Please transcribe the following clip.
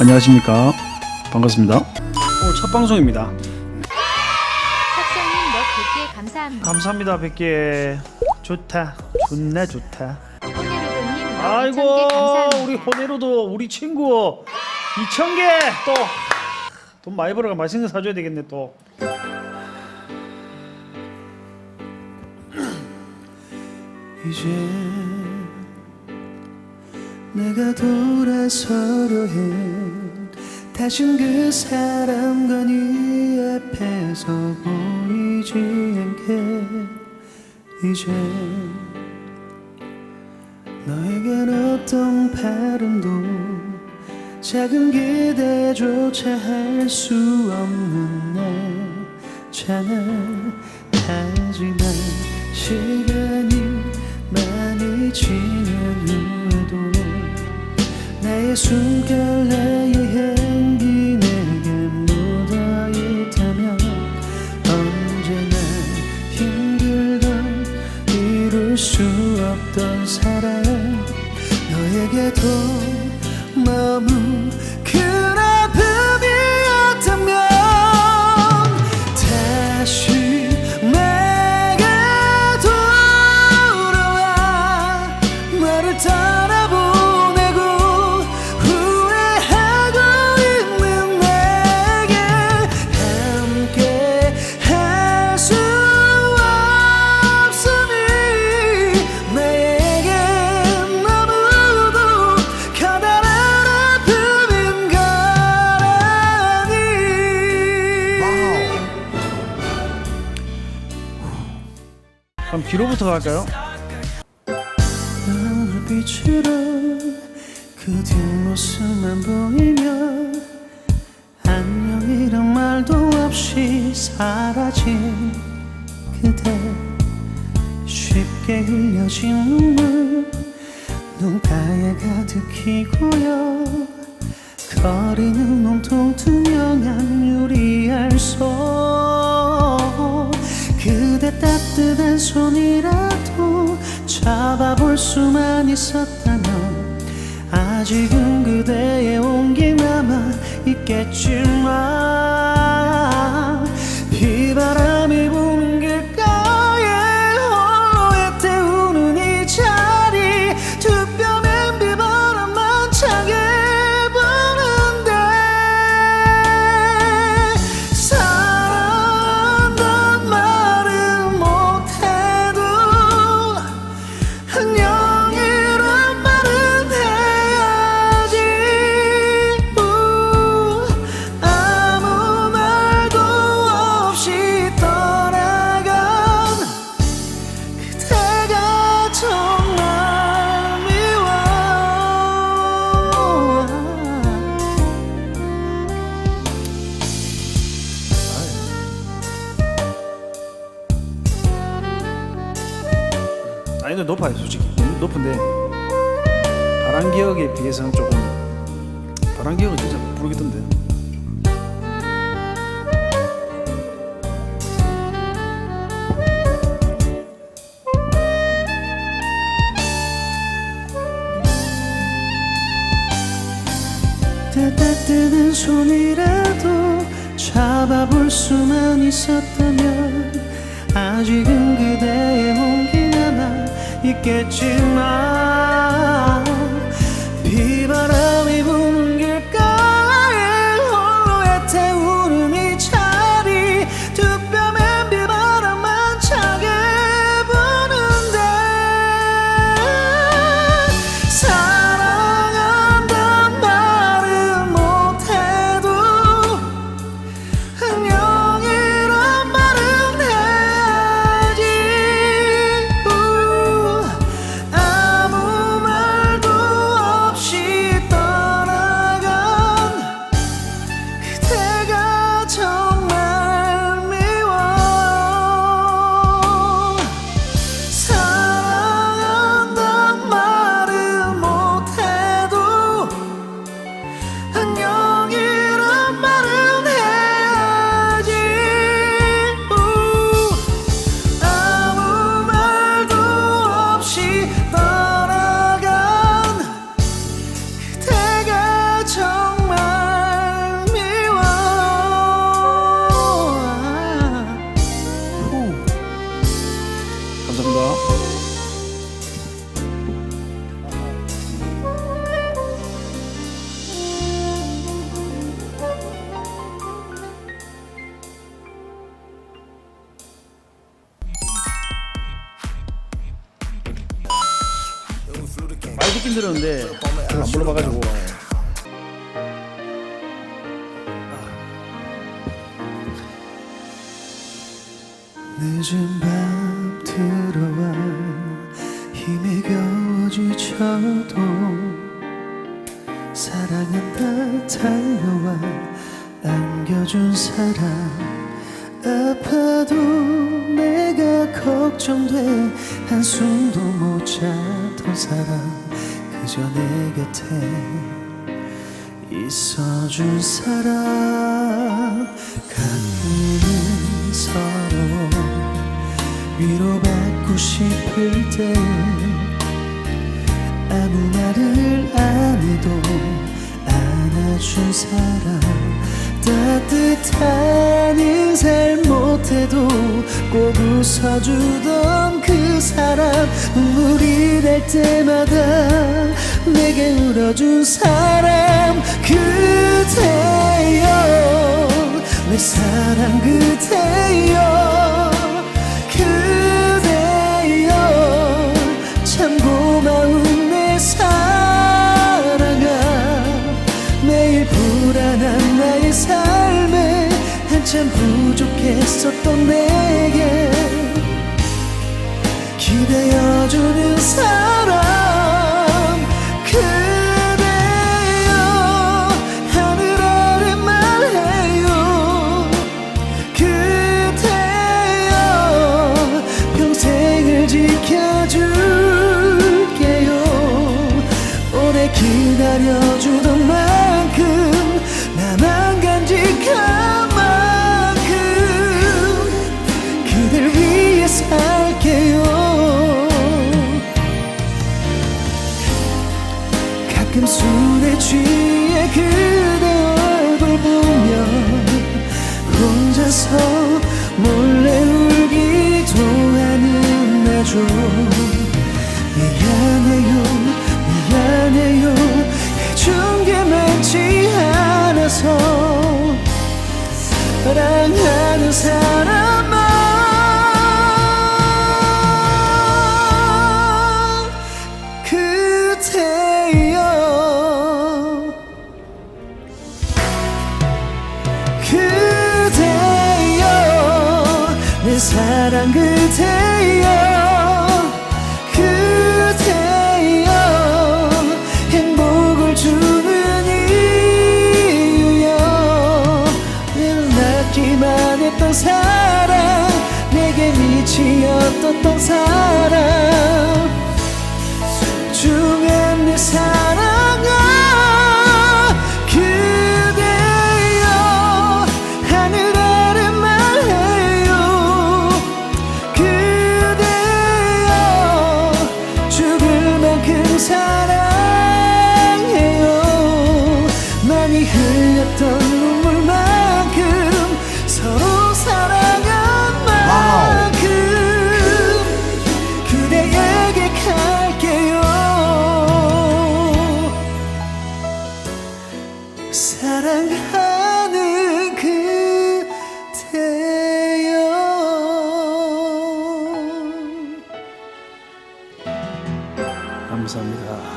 안녕하십니까. 반갑습니다. 오늘 첫 방송입니다. 석성님 너 100개 감사합니다. 감사합니다 100개 좋다. 좋네 좋다. 호네로도님 너 아이고 2,000개 감사합니다. 우리 호네로도 우리 친구. 2,000개 또. 돈 많이 벌어가 맛있는 거 사줘야 되겠네 또. 이제 내가 돌아서려 해 다신 그 사람과 네 앞에서 보이지 않게. 이제 너에겐 어떤 바람도 작은 기대조차 할 수 없는 나잖아 나의 숨결 나의 향기 내게 묻어 있다면 언제나 힘들던 이룰 수 없던 사랑 너에게도 너무 큰 아픔이었다면 다시 내게 돌아와 나를 떠나 뒤로부터 갈까요? 그 뒷모습만 보이면 안녕이란 말도 없이 사라진 그대 쉽게 흘려진 눈물 눈가에 가득히 고여 거리는 온통 투명한 유리알 속 손이라도 잡아볼 수만 있었다면 아직은 그대의 온기 남아 있겠지만 는 높아요 솔직히. 높은데. 바람 기억에 비해서는 조금 바람 기억은 진짜 모르겠던데. 따뜻한 손이라도 잡아볼 수만 있었다면 아직은 그대의 온기 있겠지만 비바람이 부 들었는데 안 불러봐가지고. 늦은 밤 들어와 힘에 겨워 지쳐도 사랑한다 달려와 안겨준 사람. 아파도 내가 걱정돼 한숨도 못 자던 사람 그저 내 곁에 있어준 사람. 가끔은 서로 위로받고 싶을 때 아무 말을 안 해도 안아준 사람. 따뜻한 인사를 못해도 꼭 웃어주던 그 사람. 눈물이 날 때마다 내게 울어준 사람 그대여. 내 사랑 그대여. 그대여. 참 고마운 내 사랑아. 매일 불안한 나의 삶에 한참 부족했었던 내게 기대어주는 사람 취해 그대 얼굴 보며 혼자서 몰래 울기도 하는 나죠 사랑 그대여 그대여 행복을 주는 이유여. 내는 낳기만 했던 사랑 내게 미치었던 사람 감사합니다